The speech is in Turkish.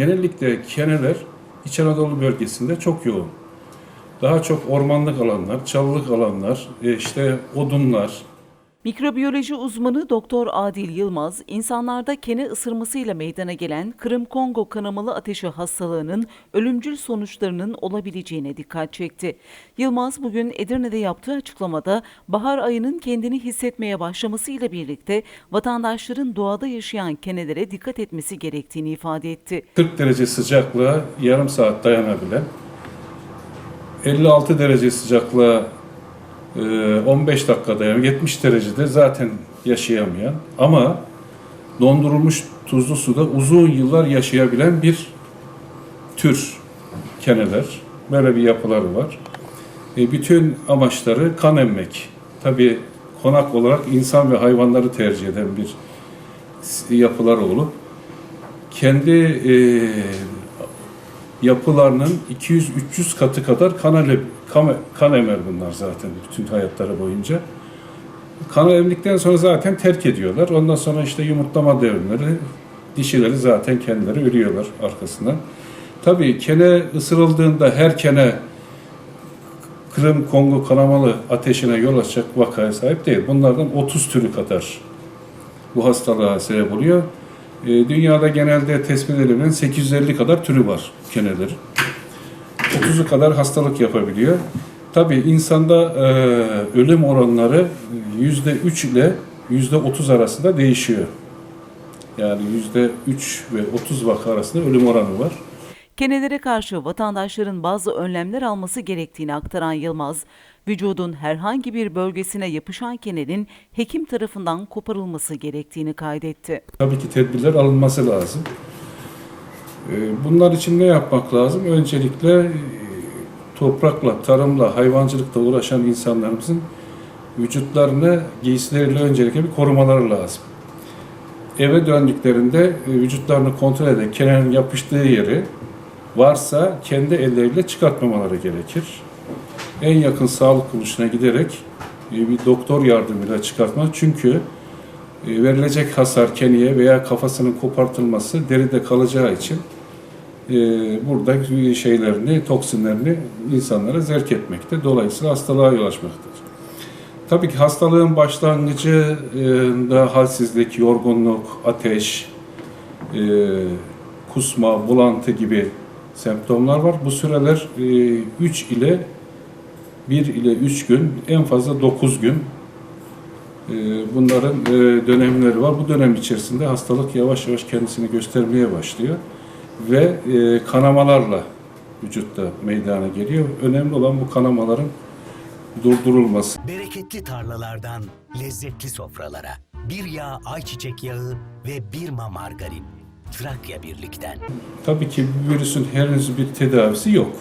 Genellikle keneler İç Anadolu bölgesinde çok yoğun. Daha çok ormanlık alanlar, çalılık alanlar, e, işte odunlar, Mikrobiyoloji uzmanı Doktor Adil Yılmaz, insanlarda kene ısırmasıyla meydana gelen Kırım-Kongo kanamalı ateşi hastalığının ölümcül sonuçlarının olabileceğine dikkat çekti. Yılmaz bugün Edirne'de yaptığı açıklamada bahar ayının kendini hissetmeye başlamasıyla birlikte vatandaşların doğada yaşayan kenelere dikkat etmesi gerektiğini ifade etti. 40 derece sıcaklığa yarım saat dayanabilen, 56 derece sıcaklığa 15 dakika dayanan, 70 derecede zaten yaşayamayan ama dondurulmuş tuzlu suda uzun yıllar yaşayabilen bir tür keneler. Böyle bir yapıları var. E, bütün amaçları kan emmek. Tabi konak olarak insan ve hayvanları tercih eden bir yapıları olup kendi e, yapılarının 200-300 katı kadar kan, kan, emer bunlar zaten bütün hayatları boyunca. Kan emdikten sonra zaten terk ediyorlar. Ondan sonra işte yumurtlama devrimleri, dişileri zaten kendileri ölüyorlar arkasından. Tabii kene ısırıldığında her kene Kırım Kongo kanamalı ateşine yol açacak vakaya sahip değil. Bunlardan 30 türü kadar bu hastalığa sebep oluyor. E, dünyada genelde tespit edilen 850 kadar türü var kenelerin. 30'u kadar hastalık yapabiliyor. Tabii insanda e, ölüm oranları %3 ile %30 arasında değişiyor. Yani %3 ve 30 vaka arasında ölüm oranı var. Kenelere karşı vatandaşların bazı önlemler alması gerektiğini aktaran Yılmaz, vücudun herhangi bir bölgesine yapışan kenenin hekim tarafından koparılması gerektiğini kaydetti. Tabii ki tedbirler alınması lazım. Ee, Bunlar için ne yapmak lazım? Öncelikle e, toprakla, tarımla, hayvancılıkla uğraşan insanlarımızın vücutlarını giysileriyle öncelikle bir korumaları lazım. Eve döndüklerinde e, vücutlarını kontrol ederek kenenin yapıştığı yeri varsa kendi elleriyle çıkartmamaları gerekir. En yakın sağlık kuruluşuna giderek e, bir doktor yardımıyla çıkartmak. Çünkü e, verilecek hasar keniye veya kafasının kopartılması deride kalacağı için e, burada şeylerini, toksinlerini insanlara zerk etmekte. Dolayısıyla hastalığa yol açmaktadır. Tabii ki hastalığın başlangıcında halsizlik, yorgunluk, ateş, kusma, bulantı gibi semptomlar var. Bu süreler 3 ile 1 ile 3 gün, en fazla 9 gün ee, Bunların e, dönemleri var. Bu dönem içerisinde hastalık yavaş yavaş kendisini göstermeye başlıyor ve e, kanamalarla vücutta meydana geliyor. Önemli olan bu kanamaların durdurulması. Bereketli tarlalardan lezzetli sofralara. Bir yağ ayçiçek yağı ve bir ma margarin. Trakya Birlik'ten. Tabii ki virüsün henüz bir tedavisi yok.